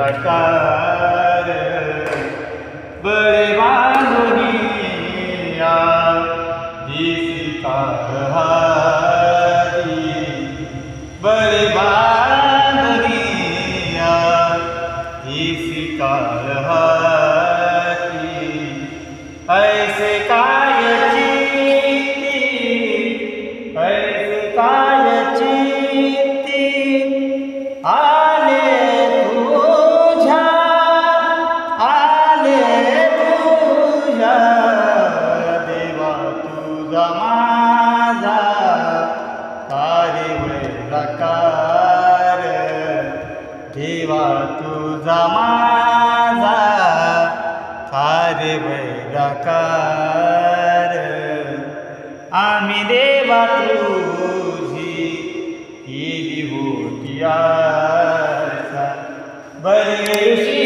प्रकार बड़े बांधुनिया जिसका हारी बड़े बांधुनिया जिसका हारी ऐसे ऐसे काय चीती आ देवा तुझा माझा फारे वैराकार आम्ही देवा तुझी केली होती बरे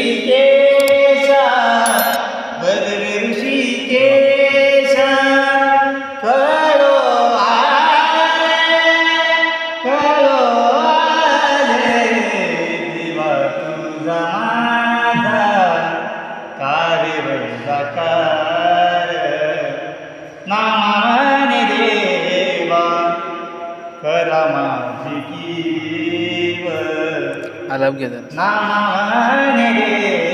करा माझी की नाम है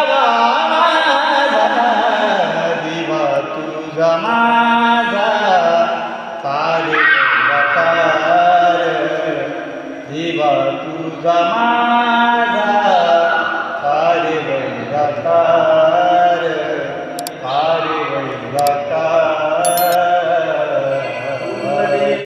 Zaman